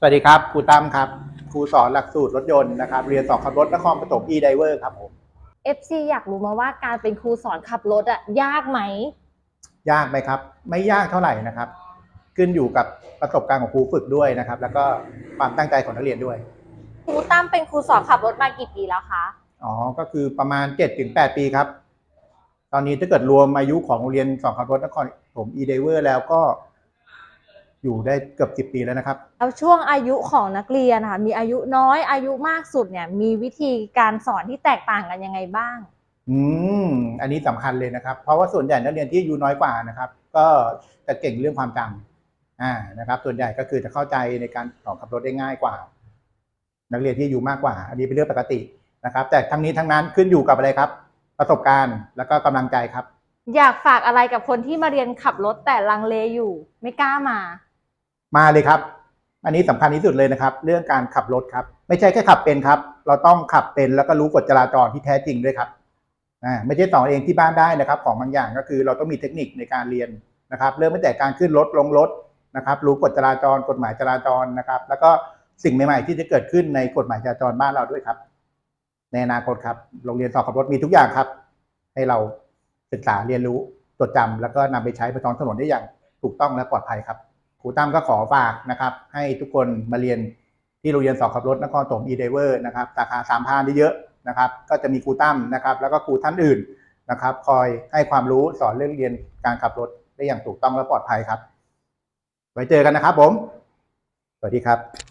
สวัสดีครับครูตั้มครับครูสอนหลักสูตรรถยนต์นะครับ เรียนสอนขับรถนครปฐม e-driver ครับผม FC อยากรู้มาว่าการเป็นครูสอนขับรถอะยากไหม ยากไหมครับ ไม่ยากเท่าไหร่นะครับ ขึ้นอยู่กับประสบการณ์ของครูฝึกด้วยนะครับ แล้วก็ความตั้งใจของนักเรียนด้วย ครูตั้มเป็นครูสอนขับรถมากี่ปีแล้วคะ อ๋อ ก็คือประมาณ 7-8 ปีครับ ตอนนี้ถ้าเกิดรวมอายุของโรงเรียนสอนขับรถนครปฐม e-driver แล้วก็ อยู่ได้เกือบ 10 ปีแล้วนะครับ แล้วช่วงอายุของนักเรียนค่ะมีอายุน้อยอายุมากสุดเนี่ยมีวิธีการสอนที่แตกต่างกันยังไงบ้าง อืมอันนี้สำคัญเลยนะครับ เพราะว่าส่วนใหญ่นักเรียนที่อายุน้อยกว่านะครับ ก็จะเก่งเรื่องความจำอ่านะครับ ส่วนใหญ่ก็คือจะเข้าใจในการสอนขับรถได้ง่ายกว่า นักเรียนที่อายุมากกว่า อันนี้เป็นเรื่องปกตินะครับ แต่ทั้งนี้ทั้งนั้นขึ้นอยู่กับอะไรครับ ประสบการณ์แล้วก็กำลังใจครับ อยากฝากอะไรกับคนที่มาเรียนขับรถแต่ลังเลอยู่ ไม่กล้ามา มาเลยครับ อันนี้สำคัญที่สุดเลยนะครับ เรื่องการขับรถครับ ไม่ใช่แค่ขับเป็นครับ เราต้องขับเป็นแล้วก็รู้กฎจราจรที่แท้จริงด้วยครับอ่าไม่ใช่สอเองที่บ้านได้นะครับ ของบางอย่างก็คือเราต้องมีเทคนิคในการเรียนนะครับ เริ่มตั้งแต่การขึ้นรถลงรถนะครับ รู้กฎจราจร กฎหมายจราจรนะครับ แล้วก็สิ่งใหม่ๆ ที่จะเกิดขึ้นในกฎหมายจราจรบ้านเราด้วยครับ ในอนาคตครับโรงเรียนสอนขับรถมีทุกอย่างครับ ให้เราศึกษาเรียนรู้จดจำแล้วก็นำไปใช้บนท้องถนนได้อย่างถูกต้องและปลอดภัยครับ รูตั้มก็ขอฝากนะครับ ให้ทุกคนมาเรียนที่โรงเรียนสอนขับรถนครปฐม e-driver นะครับสาขาสามพานเยอะนะครับ ก็จะมีครูตั้มนะครับ แล้วก็ครูท่านอื่นนะครับ คอยให้ความรู้สอนเรื่องเรียนการขับรถได้อย่างถูกต้องและปลอดภัยครับ ไว้เจอกันนะครับผม สวัสดีครับ